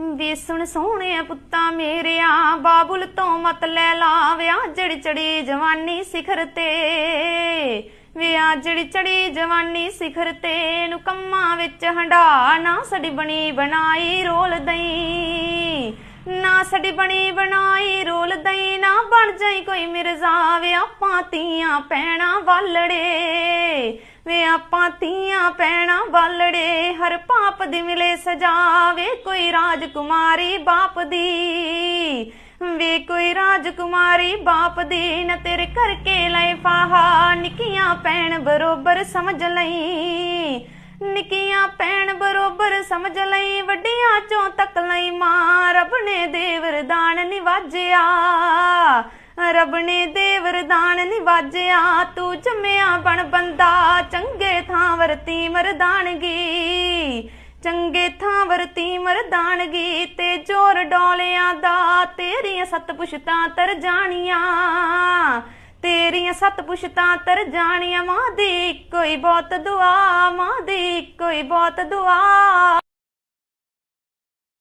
ਵੇ ਸੁਣ ਸੋਹਣਿਆ ਪੁੱਤਾਂ ਮੇਰਿਆ, ਬਾਬੁਲ ਤੋਂ ਮਤ ਲੈ ਲਾ ਵਿਆਹ ਜੜੀ ਚੜੀ ਜਵਾਨੀ ਸਿਖਰ ਤੇ। ਵਿਆਹ ਜੜੀ ਚੜੀ ਜਵਾਨੀ ਸਿਖਰ ਤੇ ਨੂੰ ਵਿੱਚ ਹੰਡਾ, ਨਾ ਸੜੀ ਬਣੀ ਬਣਾਈ ਰੋਲ ਦਈ। ਨਾ ਸੜੀ ਬਣੀ ਬਣਾਈ ਨਾ ਬਣ ਜਾਈ ਕੋਈ ਮਿਰਜ਼ਾ, ਵੇ ਆਪਾਂ ਤੀਆਂ ਪੈਣਾ ਵਾਲੜੇ। ਵੇ ਆਪਾਂ ਤੀਆਂ ਪੈਣਾ ਵਾਲੜੇ, ਹਰ ਪਾਪ ਦੀ ਮਿਲੇ ਸਜਾ। ਵੇ ਕੋਈ ਰਾਜਕੁਮਾਰੀ ਬਾਪ ਦੀ, ਵੇ ਕੋਈ ਰਾਜਕੁਮਾਰੀ ਬਾਪ ਦੀ। ਨਾ ਤੇਰੇ ਕਰਕੇ ਲੈ ਫਾਹਾ, ਨਿੱਕੀਆਂ ਪੈਣ ਬਰੋਬਰ ਸਮਝ ਲਈ। ਨਿੱਕੀਆਂ ਪੈਣ ਬਰੋਬਰ ਸਮਝ ਲਈ, ਵੱਡੀਆਂ ਚੋਂ ਤੱਕ ਲਈ ਮਾਂ, ਰੱਬ ਨੇ ਦੇ ਵਰਦਾਨ ਨਿਵਾਜਿਆ। ਰੱਬ ਨੇ ਦੇ ਵਰਦਾਨ ਨਿਵਾਜਿਆ ਤੂੰ ਜੰਮਿਆ ਬਣ ਬੰਦਾ, ਚੰਗੇ ਥਾਂ ਵਰਤੀ ਮਰਦਾਨਗੀ। ਚੰਗੇ ਥਾਂ ਵਰਤੀ ਮਰਦਾਨਗੀ, ਤੇ ਜੋਰ ਡੋਲਿਆਂ ਦਾ, ਤੇਰੀਆਂ ਸੱਤ ਪੁਸ਼ਤਾਂ ਤਰ ਜਾਣੀਆਂ। ਤੇਰੀਆਂ ਸੱਤ ਪੁਸ਼ਤਾਂ ਤਰ ਜਾਣੀਆਂ, ਮਾਂ ਦੀ ਕੋਈ ਬਹੁਤ ਦੁਆ, ਮਾਂ ਦੀ ਕੋਈ ਬਹੁਤ ਦੁਆ।